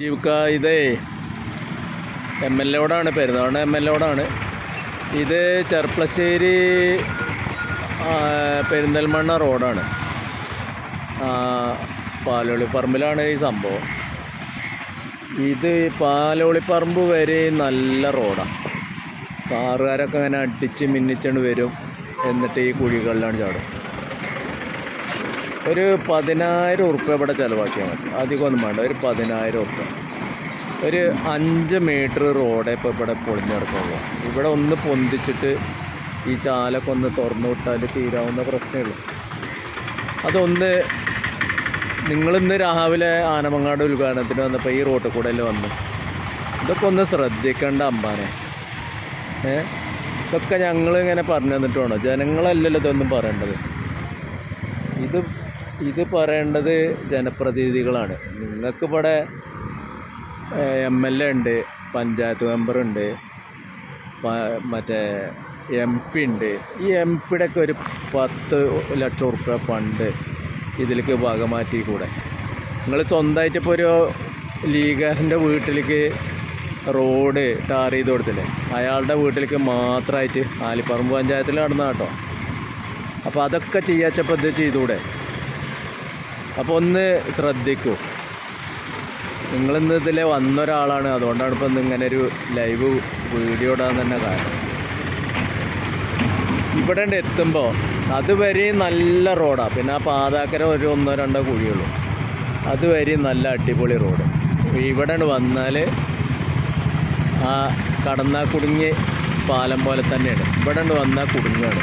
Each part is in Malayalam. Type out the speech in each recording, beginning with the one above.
ജീവക്ക ഇതേ എം എൽ എയോടാണ് പെരുന്നാട് എം എൽ എയോടാണ്. ഇത് ചെർപ്പളശ്ശേരി പെരിന്തൽമണ്ണ റോഡാണ്. പാലോളിപ്പറമ്പിലാണ് ഈ സംഭവം. ഇത് പാലോളിപ്പറമ്പ് വരെ നല്ല റോഡാണ് കാറുകാരൊക്കെ അങ്ങനെ അടിച്ച് മിന്നിച്ചണ്ട് വരും. എന്നിട്ട് ഈ കുഴികളിലാണ് ചാടും ഒരു പതിനായിരം ഉറുപ്പ്യ ഇവിടെ ചിലവാക്കിയാൽ മതി. അധികമൊന്നും വേണ്ട. ഒരു പതിനായിരം ഉറുപ്പ്യ. ഒരു അഞ്ച് മീറ്റർ റോഡേ ഇപ്പോൾ ഇവിടെ പൊളിഞ്ഞെടുക്കുള്ളൂ. ഇവിടെ ഒന്ന് പൊന്തിച്ചിട്ട് ഈ ചാലൊക്കെ ഒന്ന് തുറന്നു വിട്ടാൽ തീരാവുന്ന പ്രശ്നമേ ഉള്ളൂ അതൊന്ന് നിങ്ങളിന്ന് രാവിലെ ആനമങ്ങാട് ഉദ്ഘാടനത്തിന് വന്നപ്പോൾ ഈ റോട്ടിൽ കൂടെ അല്ലേ വന്നു? ഇതൊക്കെ ഒന്ന് ശ്രദ്ധിക്കേണ്ട അമ്പാനെ. ഏ? ഇതൊക്കെ ഞങ്ങൾ ഇങ്ങനെ പറഞ്ഞു തന്നിട്ട് വേണോ. ജനങ്ങളല്ലല്ലോ ഇതൊന്നും പറയേണ്ടത്. ഇത് ഇത് പറയേണ്ടത് ജനപ്രതിനിധികളാണ്. നിങ്ങൾക്കിവിടെ എം എൽ എ ഉണ്ട് പഞ്ചായത്ത് മെമ്പറുണ്ട് മറ്റേ എം പി ഉണ്ട്. ഈ എം പിയുടെ ഒക്കെ ഒരു പത്ത് ലക്ഷം ഉറുപ്പ്യ ഫണ്ട് ഇതിലേക്ക് ഭാഗമാറ്റി കൂടെ നിങ്ങൾ സ്വന്തമായിട്ട് ഇപ്പോൾ ഒരു ലീഗറിന്റെ വീട്ടിലേക്ക് റോഡ് ടാർ ചെയ്ത് കൊടുത്തില്ലേ? അയാളുടെ വീട്ടിലേക്ക് മാത്രമായിട്ട് ആലിപ്പറമ്പ് പഞ്ചായത്തിൽ നടന്ന കേട്ടോ അപ്പോൾ അതൊക്കെ ചെയ്യാച്ചപ്പോൾ ഇത് ചെയ്തൂടെ? അപ്പോൾ ഒന്ന് ശ്രദ്ധിക്കൂ. നിങ്ങളിന്ന് ഇതിലെ വന്ന ഒരാളാണ് അതുകൊണ്ടാണ് ഇപ്പം ഇങ്ങനെ ഒരു ലൈവ് വീഡിയോ ഇടാൻ തന്നെ കാരണം. ഇവിടെ എത്തുമ്പോൾ അതുവരെ നല്ല റോഡാണ് പിന്നെ ആ പാതാക്കര ഒരു ഒന്നോ രണ്ടോ കുഴിയുള്ളൂ. അതുവരെ നല്ല അടിപൊളി റോഡ് ഇവിടെ വന്നാൽ ആ കടന്നാ കുടുങ്ങി പാലം പോലെ തന്നെയാണ് ഇവിടെ വന്നാൽ കുടുങ്ങാണ്.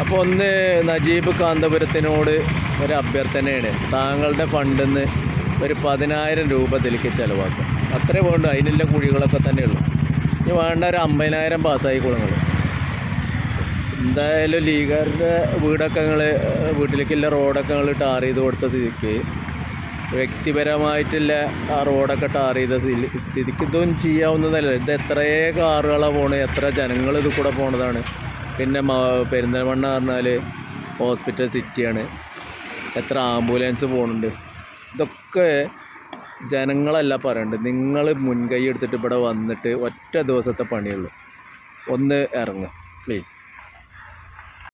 അപ്പോൾ ഒന്ന് നജീബ് കാന്തപുരത്തിനോട് ഒരു അഭ്യർത്ഥനയാണ് താങ്കളുടെ ഫണ്ടിൽ നിന്ന് ഒരു പതിനായിരം രൂപ ഇതിലേക്ക് ചിലവാക്കും. അത്രേ വേണ്ട. അതിനുള്ള കുഴികളൊക്കെ തന്നെ ഉള്ളൂ. ഇനി വേണ്ട ഒരു അമ്പതിനായിരം പാസ്സായി കൊടുങ്ങൾ എന്തായാലും ലീഗാരുടെ വീടൊക്കെ നിങ്ങൾ വീട്ടിലേക്കുള്ള റോഡൊക്കെ നിങ്ങൾ ടാർ ചെയ്ത് കൊടുത്ത സ്ഥിതിക്ക് വ്യക്തിപരമായിട്ടുള്ള ആ റോഡൊക്കെ ടാർ ചെയ്ത സ്ഥിതിക്ക് ഇതൊന്നും ചെയ്യാവുന്നതല്ല. ഇത് എത്രയേ കാറുകളാണ് പോണത് എത്ര ജനങ്ങൾ ഇത് കൂടെ പോണതാണ്. പിന്നെ പെരിന്തൽമണ്ണ പറഞ്ഞാൽ ഹോസ്പിറ്റൽ സിറ്റിയാണ് എത്ര ആംബുലൻസ് പോകുന്നുണ്ട് ഇതൊക്കെ ജനങ്ങളല്ല പറയേണ്ടത് നിങ്ങൾ മുൻകൈ എടുത്തിട്ട് ഇവിടെ വന്നിട്ട് ഒറ്റ ദിവസത്തെ പണിയുള്ളൂ ഒന്ന് ഇറങ്ങുക പ്ലീസ്